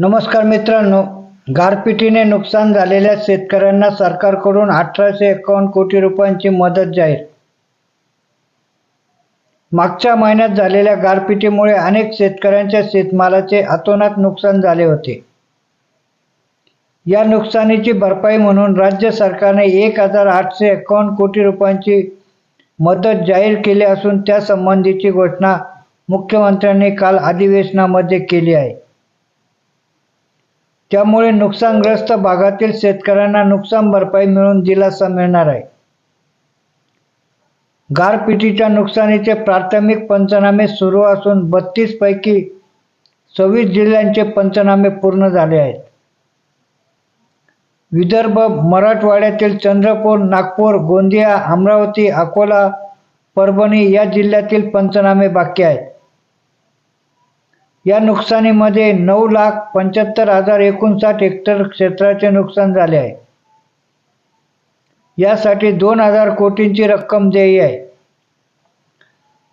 नमस्कार मित्रांनो गारपिटीने नुकसान झालेल्या शेतकऱ्यांना सरकारकडून अठराशे एकावन्न कोटी रुपयांची मदत जाहीर. मागच्या महिन्यात झालेल्या गारपिटीमुळे अनेक शेतकऱ्यांच्या शेतमालाचे अतोनात नुकसान झाले होते. या नुकसानीची भरपाई म्हणून राज्य सरकारने एक हजार आठशे एकावन्न कोटी रुपयांची मदत जाहीर केली असून त्यासंबंधीची घोषणा मुख्यमंत्र्यांनी काल अधिवेशनामध्ये केली आहे. त्यामुळे नुकसानग्रस्त भागातील शेतकऱ्यांना नुकसान भरपाई मिळून दिलासा मिळणार आहे. गारपिटीच्या नुकसानीचे प्राथमिक पंचनामे सुरू असून बत्तीस पैकी सव्वीस जिल्ह्यांचे पंचनामे पूर्ण झाले आहेत. विदर्भ मराठवाड्यातील चंद्रपूर नागपूर गोंदिया अमरावती अकोला परभणी या जिल्ह्यातील पंचनामे बाकी आहेत. या नुकसानीमध्ये नऊ लाख पंच्याहत्तर हजार एकोणसाठ हेक्टर क्षेत्राचे नुकसान झाले आहे. यासाठी दोन हजार कोटींची रक्कम देय आहे.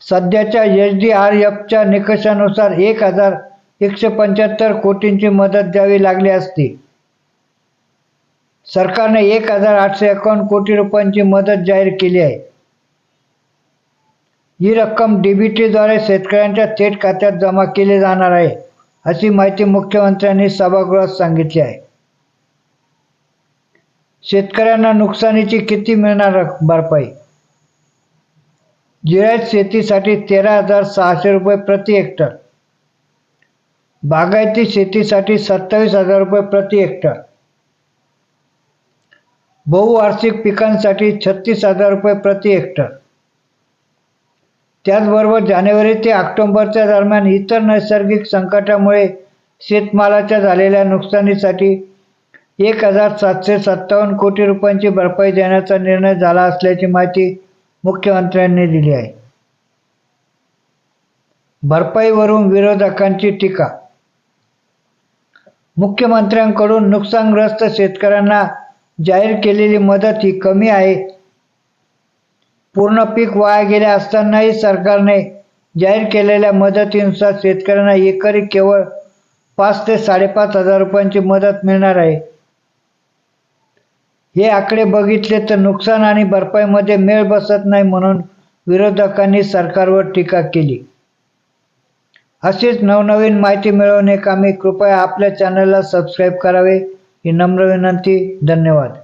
सध्याच्या एच डी आर एफच्या निकषानुसार एक हजार एकशे पंच्याहत्तर कोटींची मदत द्यावी लागली असती. सरकारने एक हजार आठशे एकावन्न कोटी रुपयांची मदत जाहीर केली आहे. ही रक्कम डीबीटीद्वारे शेतकऱ्यांच्या थेट खात्यात जमा केली जाणार आहे अशी माहिती मुख्यमंत्र्यांनी सभागृहात सांगितली आहे. शेतकऱ्यांना नुकसानीची किती मिळणार भरपाई? जिरायत शेतीसाठी तेरा हजार सहाशे रुपये प्रति हेक्टर. बागायती शेतीसाठी सत्तावीस हजार रुपये प्रति हेक्टर. बहुवार्षिक पिकांसाठी छत्तीस हजार रुपये प्रति हेक्टर. त्याचबरोबर जानेवारी ते ऑक्टोंबरच्या दरम्यान इतर नैसर्गिक संकटामुळे शेतमालाच्या झालेल्या नुकसानीसाठी एक हजार सातशे सत्तावन्न कोटी रुपयांची भरपाई देण्याचा निर्णय झाला असल्याची माहिती मुख्यमंत्र्यांनी दिली आहे. भरपाईवरून विरोधकांची टीका. मुख्यमंत्र्यांकडून नुकसानग्रस्त शेतकऱ्यांना जाहीर केलेली मदत ही कमी आहे. पूर्ण पीक वाया गेले असतानाही सरकारने जाहीर केलेल्या मदतीनुसार शेतकऱ्यांना एकरी केवळ पाच ते साडेपाच हजार रुपयांची मदत मिळणार आहे. हे आकडे बघितले तर नुकसान आणि भरपाईमध्ये मेळ बसत नाही म्हणून विरोधकांनी सरकारवर टीका केली. अशीच नवनवीन माहिती मिळवणे कामी कृपया आपल्या चॅनलला सबस्क्राईब करावे ही नम्र विनंती. धन्यवाद.